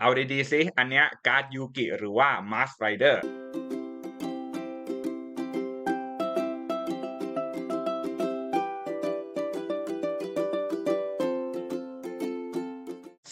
เอาดีๆสิอันเนี้ยการ์ดยูกิหรือว่ามาสไรเดอร์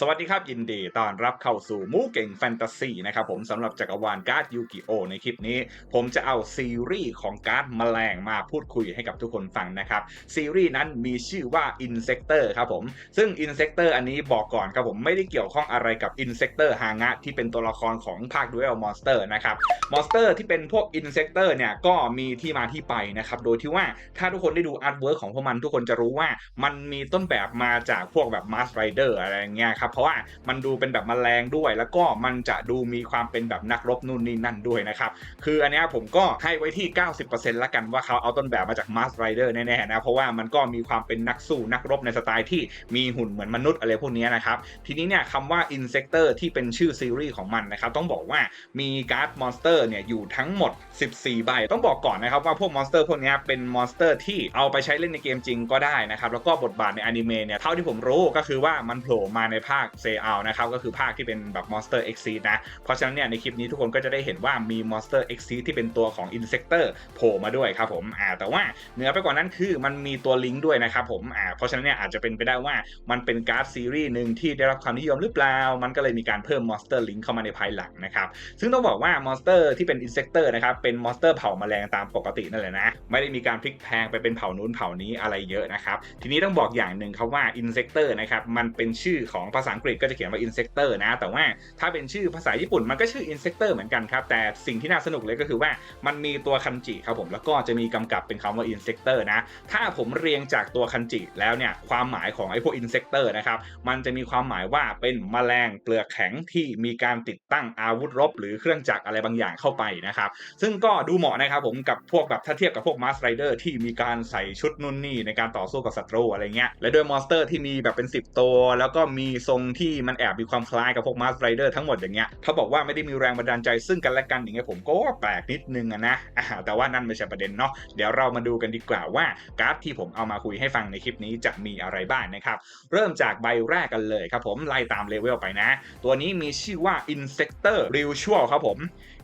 สวัสดีครับ ยินดีต้อนรับเข้าสู่มูเก่งแฟนตาซีนะครับผมสำหรับจักรวาลการ์ดยูกิโอในคลิปนี้ ผมจะเอาซีรีส์ของการ์ดแมลงมาพูดคุยให้กับทุกคนฟังนะครับ ซีรีส์นั้นมีชื่อว่า Insector ครับผม ซึ่ง Insector อันนี้บอกก่อนครับผมไม่ได้เกี่ยวข้องอะไรกับ Insector ฮางะที่เป็นตัวละครของภาค Duel Monster นะครับมอนสเตอร์ที่เป็นพวก Insector เนี่ยก็มีที่มาที่ไปนะครับโดยที่ว่าถ้าทุกคนได้ดูอาร์ตเวิร์กของพวกมันทุกคนจะรู้ว่ามันมีต้นแบบมาจากพวกแบบ Mars Rider อะไรอย่างเครับเพราะว่ามันดูเป็นแบบแมลงด้วย แล้วก็มันจะดูมีความเป็นแบบนักรบนู่นนี่นั่นด้วยนะครับคืออันนี้ผมก็ให้ไว้ที่ 90%ละกันว่าเขาเอาต้นแบบมาจาก Mars Rider แน่ๆนะเพราะว่ามันก็มีความเป็นนักสู้นักรบในสไตล์ที่มีหุ่นเหมือนมนุษย์อะไรพวกนี้นะครับทีนี้เนี่ยคำว่า Insector ที่เป็นชื่อซีรีส์ของมันนะครับต้องบอกว่ามีการ์ดมอนสเตอร์เนี่ยอยู่ทั้งหมด 14 ใบ ต้องบอกก่อนนะครับว่าพวกมอนสเตอร์พวกนี้เป็นมอนสเตอร์ที่เอาไปใช้เล่นในเกมจริงก็ได้นะครับแล้วก็บทบาทในอนิเมะเนี่ยเท่าที่ผมรู้ก็คือว่ามันโผล่มาในภาาคเซอ l นะครับก็คือภาคที่เป็นแบบ Monster X Seed นะ เพราะฉะนั้นเนี่ยในคลิปนี้ทุกคนก็จะได้เห็นว่ามี Monster X Seed ที่เป็นตัวของ Insector โผล่มาด้วยครับผมอ่าแต่ว่าเหนือไปกว่านั้นคือมันมีตัวลิงก์ด้วยนะครับผมอ่าเพราะฉะนั้นเนี่ยอาจจะเป็นไปได้ว่ามันเป็นการ์ดซีรีส์หนึ่งที่ได้รับความนิยมหรือเปล่า มันก็เลยมีการเพิ่ม Monster Link เข้ามาในภายหลังนะครับซึ่งต้องบอกว่ามอนสเตอร์ที่เป็นอินเซ c เตอร์นะครับเป็นมอนสเตอร์เผ่าแมลงตามปกตินั่นแหละนะไม่ได้มีการพลิกแพงไปเป็นเผ่านู้นเผ่านี้อะไรเยอะนะครับทีนี้ต้องบอกอย่างหนึ่งครับว่าอินเซ c เตอร์นะครับมันเป็นชื่อของภาษาอังกฤษก็จะเขียนว่าอินเซ c เตอร์นะ แต่ว่าถ้าเป็นชื่อภาษาญี่ปุ่นมันก็ชื่ออินเซ c เตอร์เหมือนกันครับ แต่สิ่งที่น่าสนุกเลยก็คือว่ามันมีตัวคันจิครับผม แล้วก็จะมีกำกับเป็นคำว่าอินเซ c เตอร์นะ ถ้าผมเรียงจากตัวคันจิแล้วเนี่ย ความหมายของไอ้พวกอินเซ c เตอร์นะครับ มันจะมีความหมายว่าเป็นแมลงเปลือกแข็งที่มีการติดตั้งอาวุธรบ หรือเครื่องจักรอะไรบางอย่างเข้าไปนะครับ ซึ่งก็ดูเหมาะนะครับผมกับพวกแบบถ้าเทียบกับพวกมาสไรเดอร์ที่มีการใส่ชุดนุ่นนี่ในการต่อสู้กับศัตรูอะไรเงี้ย และด้วยมอนสเตอร์ที่มีแบบเป็น 10 ตัว แล้วก็มีทรงที่มันแอบมีความคล้ายกับพวกมาสไรเดอร์ทั้งหมดอย่างเงี้ยเขาบอกว่าไม่ได้มีแรงบันดาลใจซึ่งกันและกันอย่างเงี้ยผมก็แปลกนิดนึงอะนะแต่ว่านั่นไม่ใช่ประเด็นเนาะเดี๋ยวเรามาดูกันดีกว่าว่าการ์ดที่ผมเอามาคุยให้ฟังในคลิปนี้จะมีอะไรบ้างนะครับ เริ่มจากใบแรกกันเลยครับผมไล่ตามเลเวลไปนะ ตัวนี้มีชื่อว่า Insector Ritual ครับผม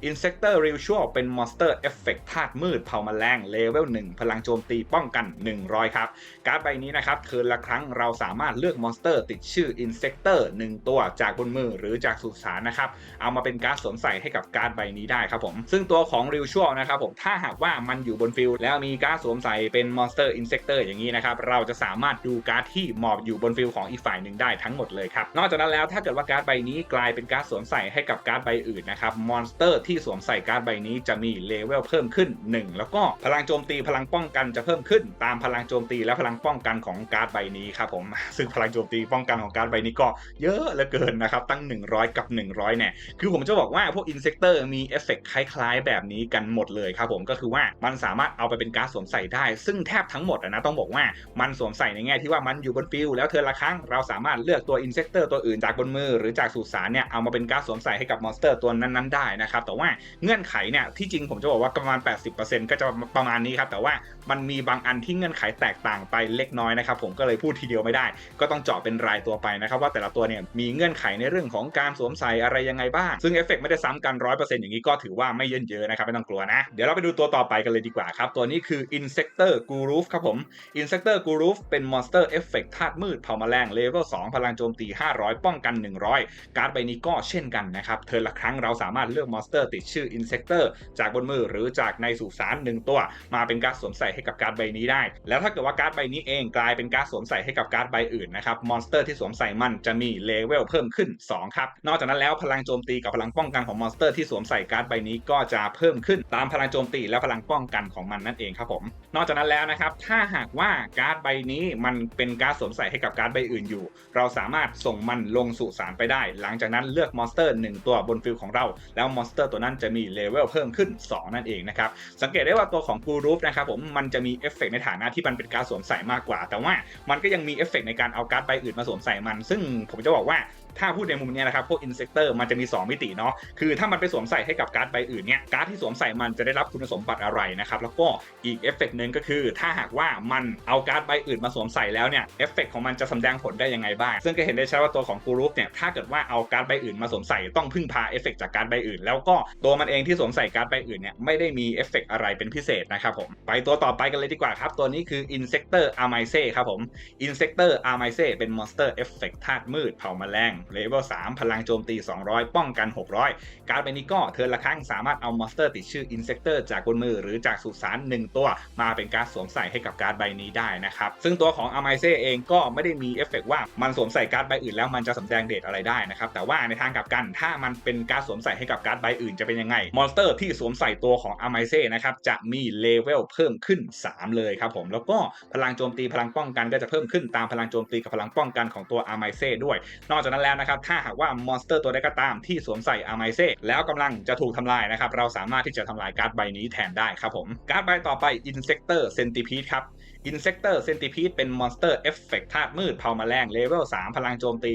Insector Ritual เป็นมอนสเตอร์เอฟเฟกธาตุมืดเผาแมลงเลเวล1พลังโจมตีป้องกัน 100 ครับ การ์ดใบนี้นะครับเทิร์นละครั้งเราสามารถเลือกมอนสเตอร์ติดชื่อ Insector 1 ตัวจากบนมือหรือจากสุสานนะครับ เอามาเป็นการ์ดสวมใส่ให้กับการ์ดใบนี้ได้ครับผม ซึ่งตัวของ Ritual นะครับผมถ้าหากว่ามันอยู่บนฟิลด์แล้วมีการ์ดสวมใส่เป็นมอนสเตอร์ Insector อย่างนี้นะครับเราจะสามารถดูการ์ดที่หมอบอยู่บนฟิลด์ของอีกฝ่ายหนึ่งได้ทั้งหมดเลยครับนอกจากนั้นแล้วถ้าเกิดว่าการ์ดใบนี้กลายเป็นการ์ดสวมใส่ให้กับการ์ดใบอื่นนะครับมอนสเตอร์ทที่สวมใส่การ์ดใบนี้จะมีเลเวลเพิ่มขึ้น 1 แล้วก็พลังโจมตีพลังป้องกันจะเพิ่มขึ้น ตามพลังโจมตีและพลังป้องกันของการ์ดใบนี้ครับผมซึ่งพลังโจมตีป้องกันของการ์ดใบนี้ก็เยอะเหลือเกินนะครับตั้ง 100 กับ 100เนี่ยคือผมจะบอกว่าพวกอินเซ c เตอร์มีเอฟเฟกคล้ายๆ แบบนี้กันหมดเลยครับผมก็คือว่ามันสามารถเอาไปเป็นการ์ดสวมใส่ได้ ซึ่งแทบทั้งหมดนะต้องบอกว่ามันสวมใส่ในแง่ที่ว่ามันอยู่บนฟิลแล้วเธอละครั้งเราสามารถเลือกตัวอินเซ c เตอร์ตัวอื่นจากบนมือหรือจากสุสานเนี่ยเอามาเป็นการ์ดสวมใส่ให้กับมอนสเตอร์ตัวนั้นๆได้นะครับแต่ว่าเงื่อนไขเนี่ยที่จริงผมจะบอกว่าประมาณ 80%ก็จะประมาณนี้ครับแต่ว่ามันมีบางอันที่เงื่อนไขแตกต่างไปเล็กน้อยนะครับผมก็เลยพูดทีเดียวไม่ได้ ก็ต้องเจาะเป็นรายตัวไปนะครับว่าแต่ละตัวเนี่ยมีเงื่อนไขในเรื่องของการสวมใส่อะไรยังไงบ้าง ซึ่งเอฟเฟกไม่ได้ซ้ำกัน100%อย่างนี้ก็ถือว่าไม่เยินเยอะนะครับไม่ต้องกลัวนะ เดี๋ยวเราไปดูตัวต่อไปกันเลยดีกว่าครับ ตัวนี้คือ Insector g u r u f ครับผม Insector g u r u f เป็นมอนสเตอร์เอฟเฟกธาตุมืดเผาแมลงเลเวล2พลังโจมตี 500 ป้องกัน 100 การ์ดใบนี้ก็เช่นกันนะครับเธอละครั้งเราสามารถเลือกมอนสเตอร์ติดชื่อ Insector จากบนมือหรือจากในสุสานหนึ่งตัว มาเป็นการสวมใส่ให้กับการ์ดใบนี้ได้ แล้วถ้าเกิดว่าการ์ดใบนี้เองกลายเป็นการ์ดสวมใส่ให้กับการ์ดใบอื่นนะครับมอนสเตอร์ที่สวมใส่มันจะมีเลเวลเพิ่มขึ้น 2 ครับ นอกจากนั้นแล้วพลังโจมตีกับพลังป้องกันของมอนสเตอร์ที่สวมใส่การ์ดใบนี้ก็จะเพิ่มขึ้นตามพลังโจมตีและพลังป้องกันของมันนั่นเองครับผม นอกจากนั้นแล้วนะครับถ้าหากว่าการ์ดใบนี้มันเป็นการ์ดสวมใส่ให้กับการ์ดใบอื่นอยู่ เราสามารถส่งมันลงสู่สารไปได้ หลังจากนั้นเลือกมอนสเตอร์ 1 ตัวบนฟิลของเราแล้วมอนสเตอร์ตัวนั้นจะมีเลเวลเพิ่มขึ้น 2 นั่นเองนะครับ สังเกตได้ว่าตัวของกูรูฟนะครับผมมันจะมีเอฟเฟกในฐานะที่มันเป็นการสวมใส่มากกว่า แต่ว่ามันก็ยังมีเอฟเฟกในการเอาการ์ดใบอื่นมาสวมใส่มัน ซึ่งผมจะบอกว่า ถ้าพูดในมุมนี้นะครับพวกอินเซกเตอร์มันจะมี 2 มิติเนาะคือถ้ามันไปสวมใส่ให้กับการ์ดใบอื่นเนี่ยการ์ดที่สวมใส่มันจะได้รับคุณสมบัติอะไรนะครับแล้วก็อีกเอฟเฟกต์หนึ่งก็คือถ้าหากว่ามันเอาการ์ดใบอื่นมาสวมใส่แล้วเนี่ยเอฟเฟกต์ของมันจะแสดงผลได้ยังไงบ้าง ซึ่งก็เห็นได้ชัดว่าตัวของกูรูฟเนี่ยถ้าเกิดว่าเอาการ์ดใบอื่นมาสวมใส่ต้องพึ่งพาเอฟเฟกต์จากการ์ดใบอื่น แล้วก็ตัวมันเองที่สวมใส่การ์ดใบอื่นเนี่ยไม่ได้มีเอฟเฟกต์อะไรเป็นพิเศษนะครับผมไปตัวต่อไปกันเลยดีกว่าครับตัวนี้คือ Insector a r m i c e ครับผม Insector a r m i c e เป็น Monster Effect ธาตุมืดเผาแมลงเลเวล3พลังโจมตี 200 ป้องกัน 600 การ์ดใบนี้ก็เทิร์นละครั้งสามารถเอามอนสเตอร์ติดชื่อ Insector จากบนมือหรือจากสุสาน1 ตัว มาเป็นการดสวมใส่ให้กับการ์ดใบนี้ได้นะครับซึ่งตัวของ a r m i c e เองก็ไม่ได้มีเอฟเฟกว่ามันสวมใส่การ์ดใบอื่นแล้วมันจะสำแดงเดทอะไรได้นะครับแต่ว่าในทางกลับกันถ้ามันเป็นการสวมใส่ให้กับการ์ดใบอื่นจะเป็นยังไงมอนสเตอร์ที่สวมใส่ตัวของ a r m i c e นะครับจะมีเลเวลเพิ่มขึ้น 3 เลยครับผมแล้วก็พลังโจมตีพลังป้องกันก็จะเพิ่มขึ้นตามพลังโจมตีกับพลังป้องกันของตัว a r m i c e ด้วย นอกจากนั้นแล้วนะครับถ้าหากว่ามอนสเตอร์ตัวใดก็ตามที่สวมใส่ a r m i c e แล้วกำลังจะถูกทำลายนะครับเราสามารถที่จะทำลายการ์ดใบนี้แทนได้ครับผมการ์ดใบต่อไปอินเซกเตอร์เซนติพีดครับ อร์เอฟเฟกธาตุมืดเผาแมลงเลเวล 3 พลังโจมตี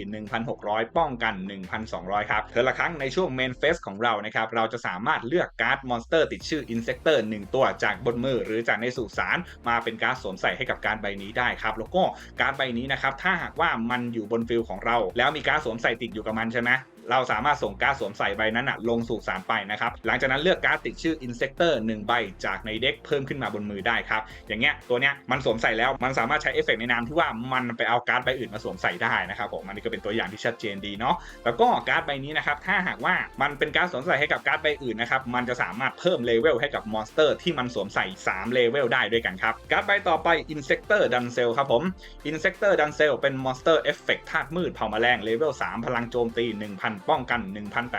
1,600 ป้องกัน 1,200 ครับเธอละครั้งในช่วงเมนเฟสของเรานะครับ เราจะสามารถเลือกการ์ดมอนสเตอร์ติดชื่อ Insector 1 ตัวจากบนมือหรือจากในสุสานมาเป็นการ์ดสวมใส่ให้กับการ์ดใบนี้ได้ครับ แล้วก็การ์ดใบนี้นะครับ ถ้าหากว่ามันอยู่บนฟิลของเรา แล้วมีการ์ดสวมใส่ติดอยู่กับมันใช่ไหม เราสามารถส่งการ์ดสวมใส่ใบนั้นอะลงสู่สารไปนะครับ หลังจากนั้นเลือกการ์ดติดชื่อ Insector 1 ใบจากในเด็กเพิ่มขึ้นมาบนมือได้ครับ อย่างเงี้ยตัวเนี้ยมันสวมใส่แล้วมันสามารถใช้เอฟเฟกต์ในนามที่ว่ามันไปเอาการ์ดใบอื่นมาสวมใส่ได้นะครับผมอันนี้ก็เป็นตัวอย่างที่ชัดเจนดีเนาะแล้วก็การ์ดใบนี้นะครับถ้าหากว่ามันเป็นการดสวมใส่ให้กับการ์ดใบอื่นนะครับมันจะสามารถเพิ่มเลเวลให้กับมอนสเตอร์ที่มันสวมใส่3เลเวลได้ด้วยกันครับการ์ดใบต่อไป Insector Duncel ครับผม Insector Duncel เป็นมอนสเตอร์เอฟเฟกธาตุมืดเผาแมลงเลเวล3พลังโจมตี1,000ป้องกัน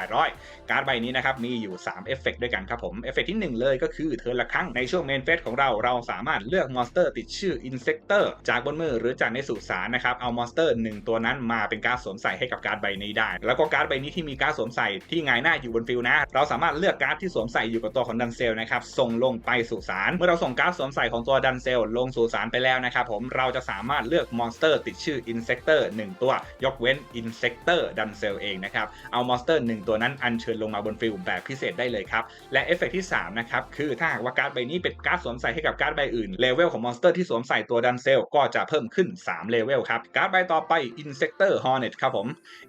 1,800 การ์ดใบนี้นะครับมีอยู่ 3 เอฟเฟกต์ด้วยกันครับผม เอฟเฟกต์ที่ 1 เลยก็คือเทิร์นละครั้ง ในช่วงเมนเฟสของเราเราสามารถเลือกมอนสเตอร์ติดชื่อ Insector จากบนมือหรือจากในสุสานนะครับเอามอนสเตอร์ 1 ตัวนั้นมาเป็นการดสวมใส่ให้กับการ์ดใบนี้ได้ แล้วก็การ์ดใบนี้ที่มีการดสวมใส่ที่หงายหน้าอยู่บนฟิลนะ เราสามารถเลือกการ์ดที่สวมใส่อยู่กับตัวของดันเซลนะครับส่งลงไปสู่สารเมื่อเราส่งการ์ดสวมใส่ของตัวดันเซลลงสู่สารไปแล้วนะครับผมเราจะสามารถเลือกมอนสเตอร์ติดชื่อ Insector 1ตัวยกเว้น Insector ดันเซลเองนะครับเอามอนสเตอร์1ตัวนั้นอัญเชิญลงมาบนฟิลแบบพิเศษได้เลยครับ และเอฟเฟกต์ที่3นะครับคือถ้าหากว่าการ์ดใบนี้เป็นการ์ดสวมใส่ให้กับการ์ดใบอื่นเลเวลของมอนสเตอร์ที่สวมใส่ตัวดันเซลก็จะเพิ่มขึ้น3เลเวลครับการ์ดใบต่อไป Insector Hornet ครับผม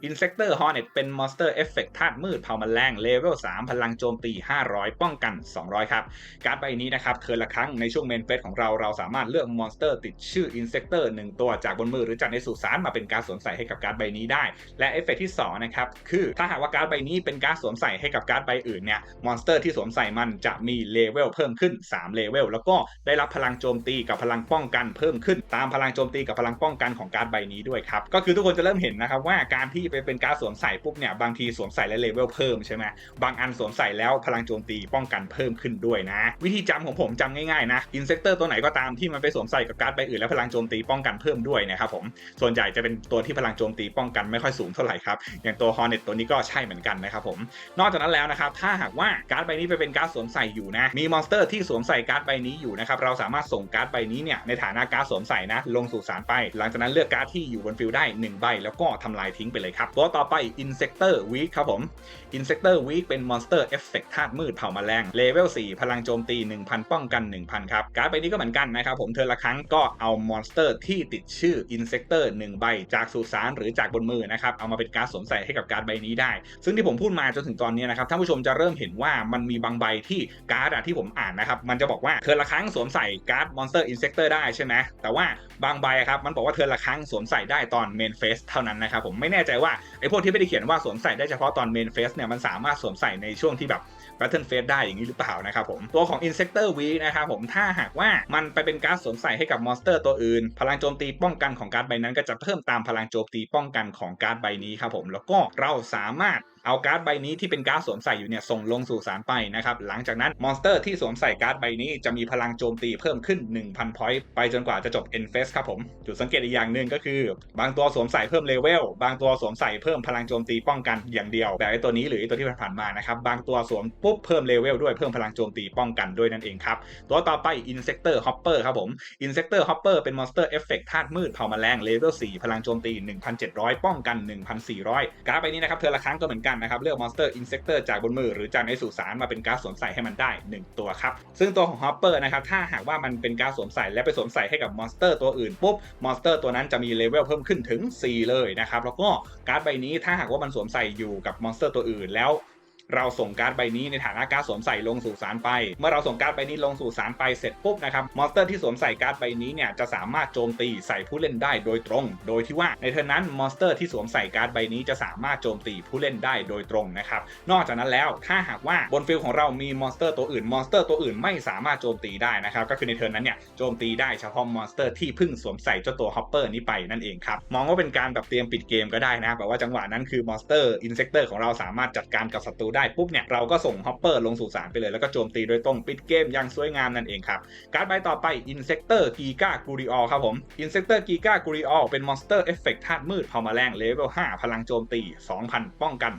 Insector Hornet เป็นมอนสเตอร์เอฟเฟกต์ธาตุมืดเผาแมลงเลเวล3พลังโจมตี 500 ป้องกัน 200 ครับ การ์ดใบนี้นะครับเทิร์นละครั้งในช่วงเมนเฟสของเราเราสามารถเลือกมอนสเตอร์ติดชื่อ Insector 1 ตัวจากบนมือหรือจากในสุสานมาเป็นการดสวมใส่ให้กับการ์ดใบนี้ได้ และเอฟเฟกต์ที่2นะครับคือ ถ้าหากว่าการ์ดใบนี้เป็นการ์ดสวมใส่ให้กับการ์ดใบอื่นเนี่ยมอนสเตอร์ที่สวมใส่มันจะมีเลเวลเพิ่มขึ้น3เลเวลแล้วก็ได้รับพลังโจมตีกับพลังป้องกันเพิ่มขึ้น ตามพลังโจมตีกับพลังป้องกันของการ์ดใบนี้ด้วยครับก็คือทุกคนจะเริ่มเห็นนะครับว่าการที่ไปเป็นการ์ดสวมใส่ปุ๊บเนี่ยบางทีสวมใส่และเลเวลเพิ่มใช่ไหมบางอันสวมใส่แล้วพลังโจมตีป้องกันเพิ่มขึ้นด้วยนะ วิธีจำของผมจำง่ายๆนะอินเซกเตอร์ตัวไหนก็ตามที่มันไปสวมใส่กับการ์ดใบอื่นแล้วพลังโจมตีป้องกันเพิ่มด้วยนะครับผมส่วนใหญ่จะเป็นตัวที่พลังโจมตีป้องกันไม่ค่อยสูงเท่าไหร่ครับอย่างตัวฮอร์เนตตัวนี้ก็ใช่เหมือนกันนะครับผม นอกจากนั้นแล้วนะครับ ถ้าหากว่าการ์ดใบนี้ไปเป็นการ์ดสวมใส่อยู่นะ มีมอนสเตอร์ที่สวมใส่การ์ดใบนี้อยู่นะครับ เราสามารถส่งการ์ดใบนี้เนี่ยในฐานะการ์ดสวมใส่นะ ลงสู่สารไป หลังจากนั้นเลือกการ์ดที่อยู่บนฟิลได้ 1 ใบ แล้วก็ทำลายทิ้งไปเลยครับ ตัวต่อไป Insector Weak ครับผม Insector Weak เป็นมอนสเตอร์เอฟเฟกต์ธาตุมืดเผาแมลงเลเวล4พลังโจมตี 1,000 ป้องกัน 1,000 ครับ การ์ดใบนี้ก็เหมือนกันนะครับผมเธอละครั้งก็เอามอนสเตอร์ที่ติดชื่อ Insector 1 ใบจากสุสานหรือจากบนมือนะครับเอามาเป็นการ์ดสวมใส่ให้กับการ์ดใบนี้ได้ ซึ่งที่ผมพูดมาจนถึงตอนนี้นะครับท่านผู้ชมจะเริ่มเห็นว่ามันมีบางใบที่การ์ดที่ผมอ่านนะครับมันจะบอกว่าเธอละครั้งสวมใส่การ์ดมอนสเตอร์อินเซกเตอร์ได้ใช่ไหมแต่ว่าบางใบครับมันบอกว่าเธอละครั้งสวมใส่ได้ตอนเมนเฟสเท่านั้นนะครับผมไม่แน่ใจว่าไอ้พวกที่ไม่ได้เขียนว่าสวมใส่ได้เฉพาะตอนเมนเฟสเนี่ยมันสามารถสวมใส่ในช่วงที่แบบ Battle Phase ได้อย่างนี้หรือเปล่านะครับผมตัวของ Insector V นะครับผมถ้าหากว่ามันไปเป็นการ์ดสวมใส่ให้กับมอนสเตอร์ตัวอื่น พลังโจมตีป้องกันของการ์ดใบนั้นก็จะเพิ่มตามพลังโจมตีป้องกันของการ์ดใบนี้ครับผมแล้วก็เราสามารถ เอาการ์ดใบนี้ที่เป็นการ์ดสวมใส่อยู่เนี่ยส่งลงสู่สารไปนะครับหลังจากนั้นมอนสเตอร์ที่สวมใส่การ์ดใบนี้จะมีพลังโจมตีเพิ่มขึ้น 1,000 พอยต์ไปจนกว่าจะจบ End Phase ครับผมจุดสังเกตอีกอย่างหนึ่งก็คือ บางตัวสวมใส่เพิ่มเลเวลบางตัวสวมใส่เพิ่มพลังโจมตีป้องกันอย่างเดียวแบบไอ้ตัวนี้หรือไอ้ตัวที่ผ่านมานะครับบางตัวสวมปุ๊บเพิ่มเลเวลด้วยเพิ่มพลังโจมตีป้องกันด้วยนั่นเองครับตัวต่อไป Insector Hopper ครับผม Insector Hopper เป็นมอนสเตอร์เอฟเฟกต์ธาตุมืดเผาแมลงเลเวล4พลังโจมตี 1,700 ป้องกัน 1,400 การ์ดใบนี้นะครับเธอละครั้งก็เหมือนกันนะครับเลือกมอนสเตอร์อินเซกเตอร์จากบนมือหรือจากในสุสานมาเป็นการสวมใส่ให้มันได้ 1 ตัวครับ ซึ่งตัวของฮอปเปอร์นะครับถ้าหากว่ามันเป็นการสวมใส่และไปสวมใส่ให้กับมอนสเตอร์ตัวอื่นปุ๊บมอนสเตอร์ตัวนั้นจะมีเลเวลเพิ่มขึ้นถึง 4 เลยนะครับแล้วก็การ์ดใบนี้ถ้าหากว่ามันสวมใส่อยู่กับมอนสเตอร์ตัวอื่นแล้ว เราส่งการ์ดใบนี้ในฐานะการ์ดสวมใส่ลงสู่สารไป เมื่อเราส่งการ์ดใบนี้ลงสู่สารไปเสร็จปุ๊บนะครับมอนสเตอร์ที่สวมใส่การ์ดใบนี้เนี่ยจะสามารถโจมตีใส่ผู้เล่นได้โดยตรง โดยที่ว่าในเทอร์นนั้นมอนสเตอร์ที่สวมใส่การ์ดใบนี้จะสามารถโจมตีผู้เล่นได้โดยตรงนะครับนอกจากนั้นแล้วถ้าหากว่าบนฟิลของเรามีมอนสเตอร์ตัวอื่นมอนสเตอร์ตัวอื่นไม่สามารถโจมตีได้นะครับก็คือในเทอร์นนั้นเนี่ยโจมตีได้เฉพาะมอนสเตอร์ที่เพิ่งสวมใส่เจ้าตัวฮอปเปอร์นี้ไปนั่นเองครับมองว่าเป็นการแบบเตรียมปิดเกมก็ได้นะแบบว่าจังหวะนั้นคือมอนสเตอร์อินเซกเตอร์ของเราสามารถจัดการกับศัตรูได้ปุ๊บเนี่ยเราก็ส่งฮอปเปอร์ลงสู่สารไปเลยแล้วก็โจมตีโดยตรงปิดเกมอย่างสวยงามนั่นเองครับ การ์ดใบต่อไป Insector Giga g u r i o ครับผม Insector Giga g u r i o เป็นมอนสเตอร์เอฟเฟกต์ธาตุมืดพอมาแมลงเลเวล5พลังโจมตี 2,000 ป้องกัน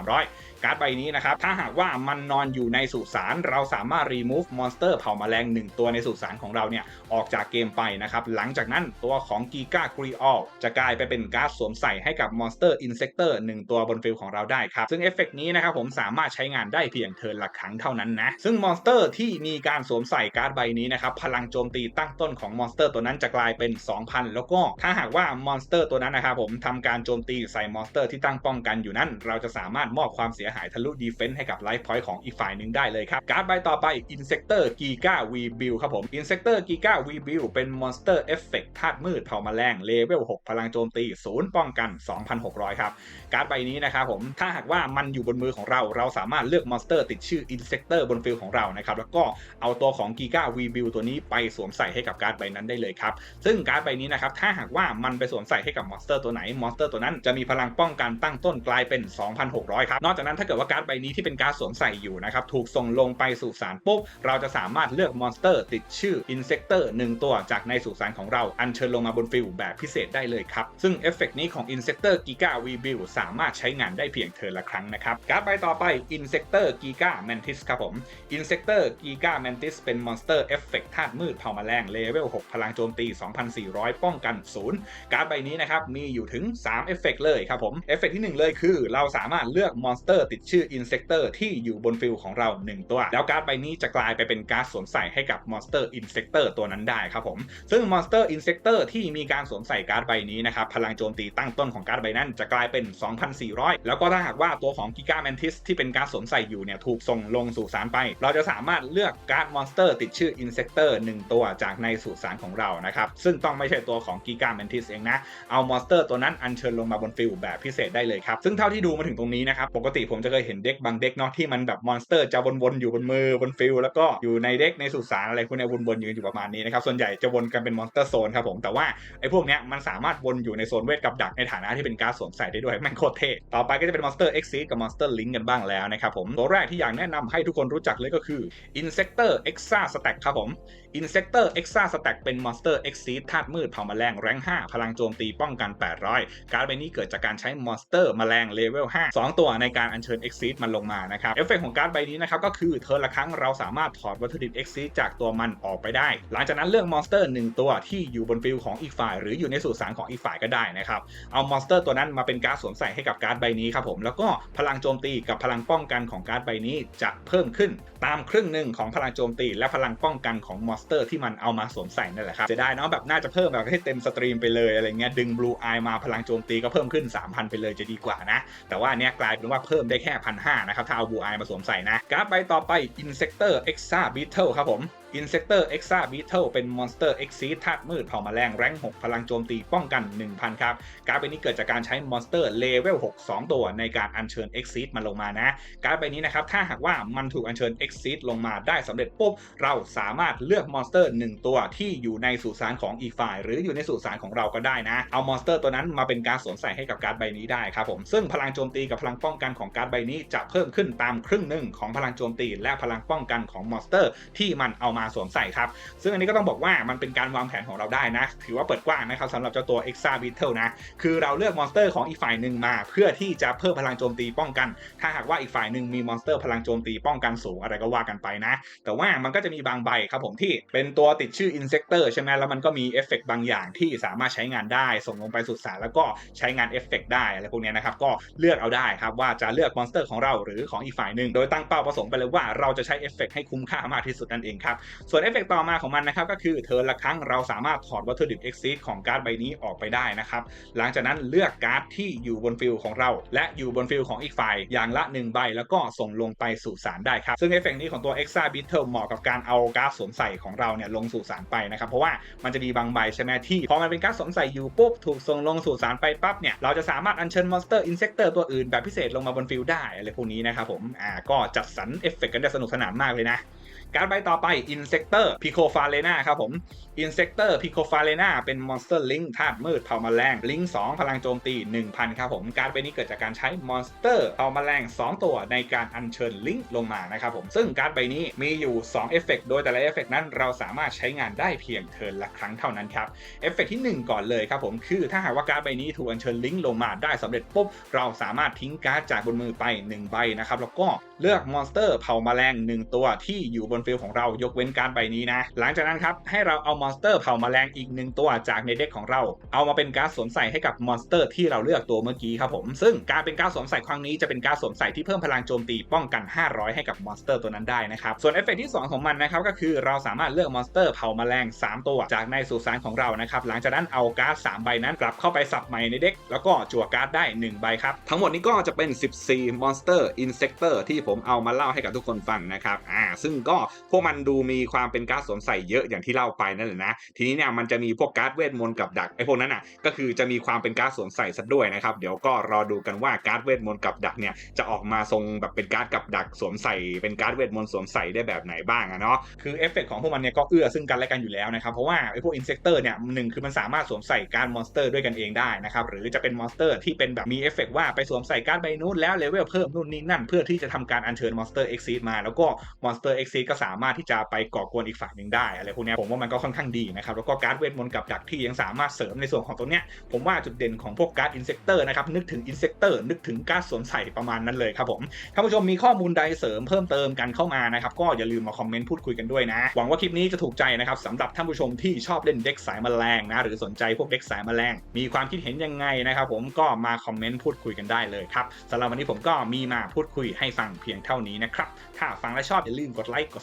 1,300 การ์ดใบนี้นะครับ ถ้าหากว่ามันนอนอยู่ในสุสานเราสามารถ remove มอนสเตอร์เผ่าแมลง 1 ตัวในสุสานของเราเนี่ยออกจากเกมไปนะครับ หลังจากนั้นตัวของ Giga g u r i o จะกลายไปเป็นการ์ดสวมใส่ให้กับมอนสเตอร์ Insector 1ตัวบนฟิลของเราได้ครับ ซึ่งเอฟเฟกต์นี้นะครับผมสามารถใช้งานได้เพียงเทิร์นละครั้งเท่านั้นนะ ซึ่งมอนสเตอร์ที่มีการสวมใส่การ์ดใบนี้นะครับพลังโจมตีตั้งต้นของมอนสเตอร์ตัวนั้นจะกลายเป็น 2,000 แล้วก็ถ้าหากว่ามอนสเตอร์ตัวนั้นนะครับผมทำการโจมตีใส่มอนสเตอร์ที่ตั้งป้องกันอยู่นั้น เราจะสามารถมอบความเสียหายทะลุดีเฟนส์ให้กับไลฟ์พอยต์ของอีกฝ่ายหนึ่งได้เลยครับ การ์ดใบต่อไป Insector Giga V Build ครับผม Insector Giga V Build เป็นมอนสเตอร์เอฟเฟกต์ธาตุมืดเผ่าแมลงเลเวล6พลังโจมตี0ป้องกัน 2,600 ครับ การ์ดใบนี้นะครับผมถ้าหากว่ามันอยู่บนมือของเราเราสามารถเลือกมอนสเตอร์ติดชื่อ Insector บนฟิลของเรานะครับแล้วก็เอาตัวของ Giga V Build ตัวนี้ไปสวมใส่ให้กับการ์ดใบนั้นได้เลยครับซึ่งการ์ดใบนี้นะครับถ้าหากว่ามันไปสวมใส่ให้กับมอนสเตอร์ตัวไหนมอนสเตอร์ตัวนั้นจะมีพลังป้องกันตั้งต้นกลายเป็น 2,600 ครับนอกจากนั้นถ้าเกิดว่าการ์ดใบนี้ที่เป็นการ์ดสวมใส่อยู่นะครับถูกส่งลงไปสู่สารปุ๊บเราจะสามารถเลือกมอนสเตอร์ติดชื่อ Insector 1ตัวจากในสุสานของเราอัญเชิญลงมาบนฟิลแบบพิเศษได้เลยครับ ซึ่งเอฟเฟกต์นี้ของ Insector Giga V Build สามารถใช้งานได้เพียงเทิร์นละครั้งนะครับ การ์ดใบต่อไป Insector Giga Mantis ครับผม Insector Giga Mantis เป็นมอนสเตอร์เอฟเฟกต์ธาตุมืดเผ่าแมลงเลเวล 6 พลังโจมตี 2,400 ป้องกัน 0 การ์ดใบนี้นะครับมีอยู่ถึง 3 เอฟเฟกเลยครับผม เอฟเฟกต์ที่ 1 เลยคือ เราสามารถเลือกมอนสเตอร์ติดชื่อ Insector ที่อยู่บนฟิลของเรา 1 ตัว แล้วการ์ดใบนี้จะกลายไปเป็นการ์ดสวมใส่ให้กับมอนสเตอร์ Insector ตัวนั้นได้ครับผมซึ่งมอนสเตอร์ Insector ที่มีการสวมใส่การ์ดใบนี้นะครับพลังโจมตีตั้งต้นของการ์ดใบนั้นจะกลายเป็น 2,400 แล้วก็ถ้าหากว่าตัวของ Giga Mantis ที่เป็นการ์ดสวมใส่อยู่เนี่ยถูกส่งลงสู่สารไป เราจะสามารถเลือกการ์ดมอนสเตอร์ติดชื่อ Insector 1ตัวจากในสุสานของเรานะครับซึ่งต้องไม่ใช่ตัวของ Giga Mantis เองนะเอามอนสเตอร์ตัวนั้นอัญเชิญลงมาบนฟิลแบบพิเศษได้เลยครับซึ่งเท่าที่ดูมาถึงตรงนี้นะครับปกติผมจะเคยเห็นเด็กบางเด็กเนาะที่มันแบบมอนสเตอร์จะวนๆอยู่บนมือบนฟิลแล้วก็อยู่ในเด็กในสุสานอะไรพวกนี้วนๆอยู่อยู่ประมาณนี้นะครับส่วนใหญ่จะวนกันเป็นมอนสเตอร์โซนครับผมแต่ว่าไอ้พวกเนี้ยมันสามารถวนอยู่ในโซนเวทกับดักในฐานะที่เป็นการสวมใส่ได้ด้วยแม่งโคตรเท่ต่อไปก็จะเป็นมอนสเตอร์ Exceed กับมอนสเตอร์ลิงกันบ้างแล้วนะครับผมตัวแรกที่อยากแนะนำให้ทุกคนรู้จักเลยก็คือ Insector Exa Stack ครับผม Insector Exa Stack เป็นมอนสเตอร์ Exceed ธาตุมืดเผาแมลงแรง5 พลังโจมตีป้องกัน 800 การ์ดใบนี้เกิดจากการใช้มอนสเตอร์แมลงเลเวล5 2 ตัวในการอัญเชิญ Exceed มันลงมานะครับเอฟเฟกของการ์ดใบนี้นะครับก็คือเธอละครั้งเราสามารถถอดวัตถุดิบ Exceed จากตัวมันออกไปได้ หลังจากนั้นเลือกมอนสเตอร์1ตัวที่อยู่บนฟิลของอีกฝ่าย หรืออยู่ในสุสานของอีกฝ่ายก็ได้นะครับเอามอนสเตอร์ตัวนั้นมาเป็นการ์ดสวมใส่ให้กับการ์ดใบนี้ครับผมแล้วก็พลังโจมตีกับพลังป้องกันของการ์ดใบนี้จะเพิ่มขึ้น ตามครึ่งหนึ่งของพลังโจมตีและพลังป้องกันของมอนสเตอร์ที่มันเอามาสวมใส่นั่นแหละครับจะได้เนาะแบบน่าจะเพิ่มแบบให้เต็มสตรีมไปเลยอะไรเงี้ยดึงบลูไอมาพลังโจมตีก็เพิ่มขึ้น 3,000 ไปเลยจะดีกว่านะ แต่ว่าเนี้ยกลายเป็นว่าเพิ่มได้แค่พันห้านะครับถ้าเอาบลูไอมาสวมใส่นะกราฟใบต่อไป Insector Exa Beetle ครับผม Insector Exa Beetle เป็น Monster Exceed ธาตุมืดเผ่าแมลงแรง6 พลังโจมตีป้องกัน 1000 ครับ การ์ดใบนี้เกิดจากการใช้ Monster Level 6 2 ตัวในการอัญเชิญ Exceed มาลงมานะ การ์ดใบนี้นะครับ ถ้าหากว่ามันถูกอัญเชิญ Exceed ลงมาได้สำเร็จปุ๊บ เราสามารถเลือก Monster 1ตัวที่อยู่ในสุสานของอีกฝ่าย หรืออยู่ในสุสานของเราก็ได้นะ เอา Monster ตัวนั้นมาเป็นการสวมใส่ให้กับการ์ดใบนี้ได้ครับผม ซึ่งพลังโจมตีกับพลังป้องกันของการ์ดใบนี้จะเพิ่มขึ้นตามครึ่งหนึ่งของพลังโจมตีและพลังป้องกันของมอนสเตอร์ที่มันเอามาสวมใส่ครับ ซึ่งอันนี้ก็ต้องบอกว่ามันเป็นการวางแผนของเราได้นะ ถือว่าเปิดกว้างนะครับสำหรับเจ้าตัว Exa Beetle นะ คือเราเลือกมอนสเตอร์ของอีกฝ่ายหนึ่งมา เพื่อที่จะเพิ่มพลังโจมตีป้องกัน ถ้าหากว่าอีกฝ่ายหนึ่งมีมอนสเตอร์พลังโจมตีป้องกันสูงอะไรก็ว่ากันไปนะ แต่ว่ามันก็จะมีบางใบครับผมที่เป็นตัวติดชื่อ Insector ใช่ไหมแล้วมันก็มีเอฟเฟกต์บางอย่างที่สามารถใช้งานได้ ส่งลงไปสุดสานแล้วก็ใช้งานเอฟเฟกต์ได้อะไรพวกนี้นะครับก็เลือกเอาได้ครับว่าจะเลือกมอนสเตอร์ของเราหรือของอีกฝ่ายหนึ่งโดยตั้งเป้าประสงค์ไปเลยว่าเราจะใช้เอฟเฟกให้คุ้มค่ามากที่สุดนั่นเองครับส่วนเอฟเฟกต์ต่อมาของมันนะครับก็คือเทิร์นละครั้งเราสามารถถอดวัตถุดิบ Exceed ของการ์ดใบนี้ออกไปได้นะครับหลังจากนั้นเลือกการ์ดที่อยู่บนฟิลของเรา และอยู่บนฟิลของอีกฝ่ายอย่างละ 1 ใบ แล้วก็ส่งลงไปสู่สารได้ครับซึ่งเอฟเฟกต์นี้ของตัว Exa Beetle เหมาะกับการเอาการ์ดสวมใส่ของเราเนี่ยลงสู่สารไปนะครับเพราะว่ามันจะมีบางใบใช่ไหมที่พอมันเป็นการ์ดสวมใส่อยู่ปุ๊บถูกส่งลงสู่สารไปปั๊บเนี่ยเราจะสามารถอัญเชิญมอนสเตอร์อินเซกเตอร์ตัวอื่นแบบพิเศษลงมาบนฟิลได้อะไรพวกนี้นะครับผมอ่าก็จัดสรรเอฟเฟกกันได้สนุกสนานมากเลยนะ การใบต่อไป Insector p i c o f a l e n a ครับผม Insector p i c o f a l e n a เป็น Monster Link ธาตุมืดเผ่าแมลงลิง2พลังโจมตี 1000 ครับผม การดใบนี้เกิดจากการใช้ Monster เผ่าแมลง 2 ตัวในการอัญเชิญลิงลงมานะครับผม ซึ่งการใบนี้มีอยู่2เอฟเฟกโดยแต่ละเอฟเฟกนั้นเราสามารถใช้งานได้เพียงเทิร์นละครั้งเท่านั้นครับ เอฟเฟกที่ 1 ก่อนเลยครับผมคือถ้าหากว่าการใบนี้ถูกอัญเชิญลิงก์ลงมาได้สำเร็จปุ๊บเราสามารถทิ้งการ์ดจากบนมือไป 1 ใบนะครับแล้วก็เลือกมอนสเตอร์เผ่าแมลง1 ตัวที่อยู่บนฟิลของเรายกเว้นการใบนี้นะ หลังจากนั้นครับ ให้เราเอามอนสเตอร์เผ่าแมลงอีก1ตัวจากในเด็กของเรา เอามาเป็นการสวมใส่ให้กับมอนสเตอร์ที่เราเลือกตัวเมื่อกี้ครับผม ซึ่งการเป็นการสวมใส่ครั้งนี้จะเป็นการสวมใส่ที่เพิ่มพลังโจมตีป้องกัน 500 ให้กับมอนสเตอร์ตัวนั้นได้นะครับส่วนเอฟเฟกที่สองของมันนะครับก็คือเราสามารถเลือกมอนสเตอร์เผาแมลง 3 ตัวจากในสุสานของเรานะครับหลังจากนั้นเอาการ์ด3ใบนั้นกลับเข้าไปสับใหม่ในเด็กแล้วก็จั่วการ์ดได้ 1 ใบครับทั้งหมดนี้ก็จะเป็น 14 Monster Insector ที่ผมเอามาเล่าให้กับทุกคนฟังนะครับอ่าซึ่งก็พวกมันดูมีความเป็นการ์ดสวมใส่เยอะอย่างที่เล่าไปนั่นแหละนะทีนี้เนี่ยมันจะมีพวกการ์ดเวทมนต์กับดักไอ้พวกนั้นอะก็คือจะมีความเป็นการ์ดสวมใส่ซะด้วยนะครับเดี๋ยวก็รอดูกันว่าการ์ดเวทมนต์กับดักเนี่ยจะออกมาทรงแบบเป็นการ์ดกับดักสวมใส่เป็นการ์ดเวทมนต์สวมใส่ได้แบบไหนบ้างอะเนาะคือเอฟเฟกต์ของพวกมันเนี่ยก็เอื้อซึ่งกันและกันอยู่แล้วนะครับเพราะว่าไอ้พวกอินเซกเตอร์เนี่ยหนึ่งคือมันสามารถสวมใส่การ์ดมอนสเตอร์ด้วยกันเองได้นะครับหรือจะเป็นมอนสเตอร์ที่เป็นแบบมีเอฟเฟกต์ว่าไปสวมใส่การใบนู้นแล้วเลเวลเพิ่มนู่นนี่นั่น เพื่อที่จะทำการอัญเชิญมอนสเตอร์เอ็กซีมาแล้วก็มอนสเตอร์เอ็กซีก็สามารถที่จะไปก่อกวนอีกฝั่งหนึ่งได้อะไรพวกนี้ผมว่ามันก็ค่อนข้างดีนะครับแล้วก็การ์ดเวทมนต์กับดักที่ยังสามารถเสริมในส่วนของตรงเนี้ยผมว่าจุดเด่นของพวกการ์ดอินเซกเตอร์นะครับนึกถึงอินเซกเตอร์นึกถึงการ์ดสวมใส่ประมาณนั้นเลยครับผมท่านผู้ชมมีข้อมูลใดเสริมเพิ่มเติมกันเข้ามานะครับก็อย่าลืมมาคอมเมนต์พูดคุยกันด้วยนะหวังว่าคลิปนี้จะถูกใจนะครับสำหรับท่านผู้ชมที่ชอบเล่นเด็กสายแมลงนะหรือสนใจพวกเด็กสายแมลงมีความคิดเห็นยังไงนะครับผมก็มาคอมเมนต์พูดคุยกันได้เลยครับสำหรับวันนี้ผมก็มีมาพูดคุยให้ฟังเพียงเท่านี้นะครับถ้าฟังและชอบอย่าลืมกดไลค์กด